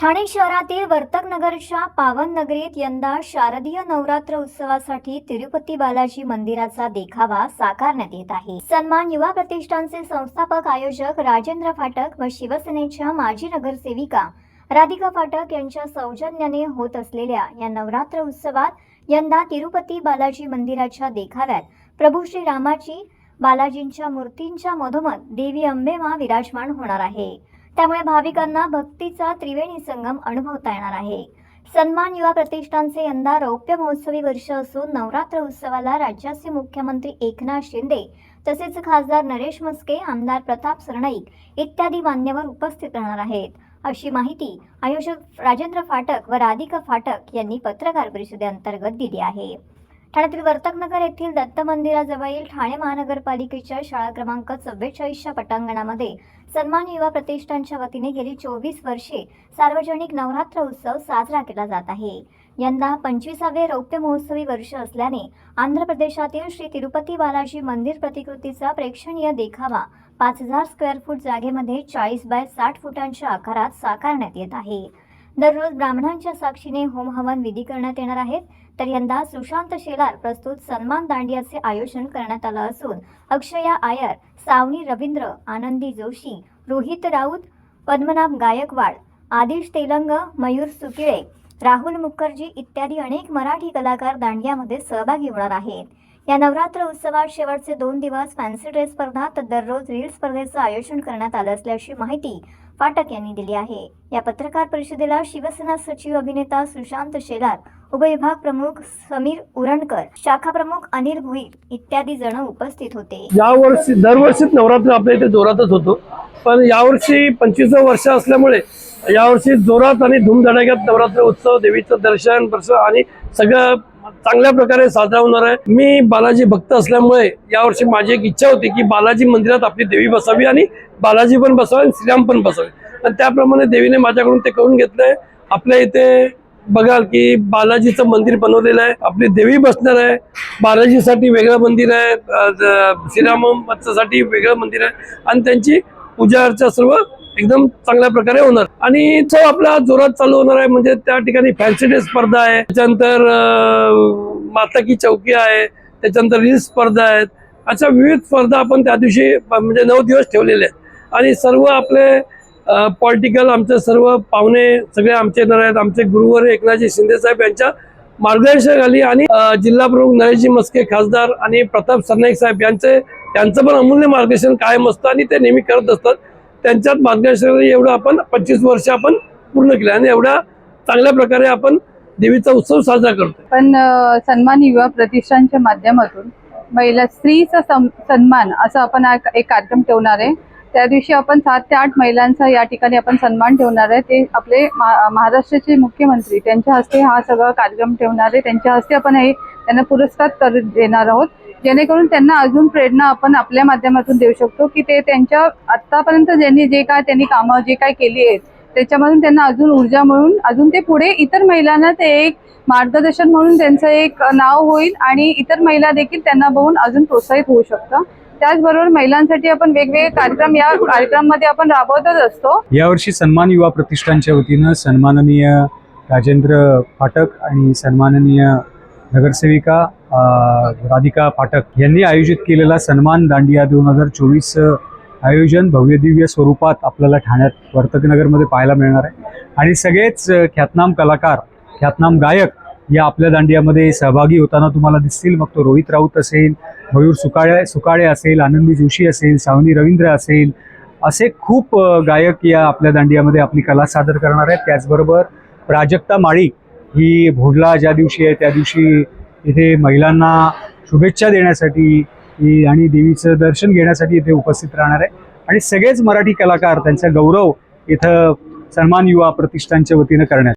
ठाणे शहरातील वर्तक नगरच्या पावन नगरीत यंदा शारदीय नवरात्र उत्सवासाठी तिरुपती बालाजी मंदिराचा देखावा साकारण्यात येत आहे. सन्मान युवा प्रतिष्ठानचे संस्थापक आयोजक राजेंद्र फाटक व शिवसेनेच्या माजी नगरसेविका राधिका फाटक यांच्या सौजन्याने होत असलेल्या या नवरात्र उत्सवात यंदा तिरुपती बालाजी मंदिराच्या देखाव्यात प्रभू श्री रामाची बालाजींच्या मूर्तींच्या मधोमध देवी अंबेमा विराजमान होणार आहे. त्यामुळे भाविकांना भक्तीचा त्रिवेणी संगम अनुभवता येणार आहे. सन्मान युवा प्रतिष्ठानचे यंदा रौप्य महोत्सवी वर्ष असून नवरात्र उत्सवाला राज्याचे मुख्यमंत्री एकनाथ शिंदे तसेच खासदार नरेश मस्के आमदार प्रताप सरनाईक इत्यादी मान्यवर उपस्थित राहणार आहेत. अशी माहिती आयोजक राजेंद्र फाटक व राधिका फाटक यांनी पत्रकार परिषदेअंतर्गत दिली आहे. ठाण्यातील वर्तकनगर येथील दत्त मंदिराजवळील ठाणे महानगरपालिकेच्या शाळा क्रमांक चव्वेचाळीसच्या पटांगणामध्ये सन्मान युवा प्रतिष्ठानच्या वतीने गेली चोवीस वर्षे सार्वजनिक नवरात्र उत्सव साजरा केला जात आहे. यंदा पंचवीसावे रौप्य महोत्सवी वर्ष असल्याने आंध्र प्रदेशातील श्री तिरुपती बालाजी मंदिर प्रतिकृतीचा प्रेक्षणीय देखावा पाच हजार स्क्वेअर फूट जागेमध्ये चाळीस बाय साठ फुटांच्या आकारात साकारण्यात येत आहे. दररोज ब्राह्मणांच्या साक्षीने होम हवन विधी करण्यात येणार आहेत. तर यंदा सुशांत शेलार प्रस्तुत सन्मान दांडियाचे आयोजन करण्यात आलं असून अक्षया आयर सावनी रवींद्र आनंदी जोशी रोहित राऊत पद्मनाभ गायकवाड आदिश तेलंग मयूर सुकिळे राहुल मुखर्जी इत्यादी अनेक मराठी कलाकार दांडियामध्ये सहभागी होणार आहेत. या नवरात्र उत्सवात शेवटचे दोन दिवस फॅन्सी ड्रेस स्पर्धा तर दररोज रील स्पर्धेचं आयोजन करण्यात आलं असल्याची माहिती फाटक यांनी दिली आहे. या पत्रकार परिषदेला शिवसेना सचिव अभिनेता सुशांत शेलार उपविभाग प्रमुख समीर उरणकर शाखा प्रमुख अनिल भुईर इत्यादी जण उपस्थित होते. यावर्षी दरवर्षीच नवरात्र आपल्या इथे जोरातच होतो. पण यावर्षी पंचवीस वर्ष असल्यामुळे यावर्षी जोरात आणि धूमधडाक्यात नवरात्र उत्सव देवीचं दर्शन आणि सगळं चांगल्या प्रकारे साजरा होणार आहे. मी बालाजी भक्त असल्यामुळे यावर्षी माझी एक इच्छा होती की बालाजी मंदिरात आपली देवी बसावी आणि बालाजी पण बसावे आणि श्रीराम पण बसावे. आणि त्याप्रमाणे देवीने माझ्याकडून ते करून घेतलंय. आपल्या इथे बघाल की बालाजीचं मंदिर बनवलेलं आहे. आपली देवी बसणार आहे. बालाजीसाठी वेगळं मंदिर आहे. श्रीरामसाठी वेगळं मंदिर आहे. आणि त्यांची पूजा अर्चा सर्व एकदम चांगल्या प्रकारे होणार. आणि तो आपला जोरात चालू होणार आहे म्हणजे त्या ठिकाणी फॅन्सी डे स्पर्धा आहे. त्याच्यानंतर माताकी माता की चौकी आहे. त्याच्यानंतर रील स्पर्धा आहेत. अशा विविध स्पर्धा आपण त्या दिवशी म्हणजे नऊ दिवस ठेवलेले आहेत. आणि सर्व आपले पॉलिटिकल आमचे सर्व पाहुणे सगळे आमचे येणार आहेत. आमचे गुरुवर एकनाथजी शिंदे साहेब यांच्या मार्गदर्शनाखाली आणि जिल्हा प्रमुख नरेशजी मस्के खासदार आणि प्रताप सरनाईक साहेब यांचे त्यांचं पण अमूल्य मार्गदर्शन कायम असतं आणि ते नेहमी करत असतात. त्यांच्यात मार्गदर्शनाखाली एवढं आपण पंचवीस वर्ष आपण पूर्ण केलं आणि एवढा चांगल्या प्रकारे आपण देवीचा उत्सव साजरा करतो पण सन्मान युवा प्रतिष्ठानच्या माध्यमातून महिला स्त्रीचा सन्मान असं आपण एक कार्यक्रम ठेवणार आहे. त्या दिवशी आपण सात ते आठ महिलांचा या ठिकाणी आपण सन्मान ठेवणार आहे. ते आपले महाराष्ट्राचे मुख्यमंत्री त्यांच्या हस्ते हा सगळा कार्यक्रम ठेवणार आहे. त्यांच्या हस्ते आपण हे त्यांना पुरस्कार कर देणार आहोत. जेणेकरून त्यांना अजून प्रेरणा आपण आपल्या माध्यमातून देऊ शकतो की ते त्यांच्या आतापर्यंत ज्यांनी जे काय त्यांनी कामं जे काय केली आहेत त्याच्यामधून त्यांना अजून ऊर्जा मिळून अजून ते पुढे इतर महिलांना ते एक मार्गदर्शन म्हणून त्यांचं एक नाव होईल आणि इतर महिला देखील त्यांना बघून अजून प्रोत्साहित होऊ शकतं. त्याचबरोबर महिलांसाठी आपण वेगवेगळे कार्यक्रम या कार्यक्रमामध्ये आपण राबवतच असतो. यावर्षी सन्मान युवा प्रतिष्ठानच्या वतीनं सन्माननीय राजेंद्र फाटक आणि सन्माननीय नगरसेविका राधिका फाटक यांनी आयोजित केलेला सन्मान दांडिया दोन हजार चोवीस आयोजन भव्यदिव्य स्वरूपात आपल्याला ठाण्यात वर्तकनगरमध्ये पाहायला मिळणार आहे. आणि सगळेच ख्यातनाम कलाकार ख्यातनाम गायक या आपल्या दांडियामध्ये सहभागी होताना तुम्हाला दिसतील. मग तो रोहित राऊत असेल मयूर सुकाळे सुकाळे असेल आनंदी जोशी असेल सावनी रवींद्र असेल असे खूप गायक या आपल्या दांडियामध्ये आपली कला सादर करणार आहेत. त्याचबरोबर प्राजक्ता माळी ही भोडला ज्या दिवशी आहे त्या दिवशी इथे महिलांना शुभेच्छा देण्यासाठी आणि देवीचं दर्शन घेण्यासाठी इथे उपस्थित राहणार आहे. आणि सगळेच मराठी कलाकार त्यांचा गौरव इथं सन्मान युवा प्रतिष्ठानच्या वतीनं करण्यात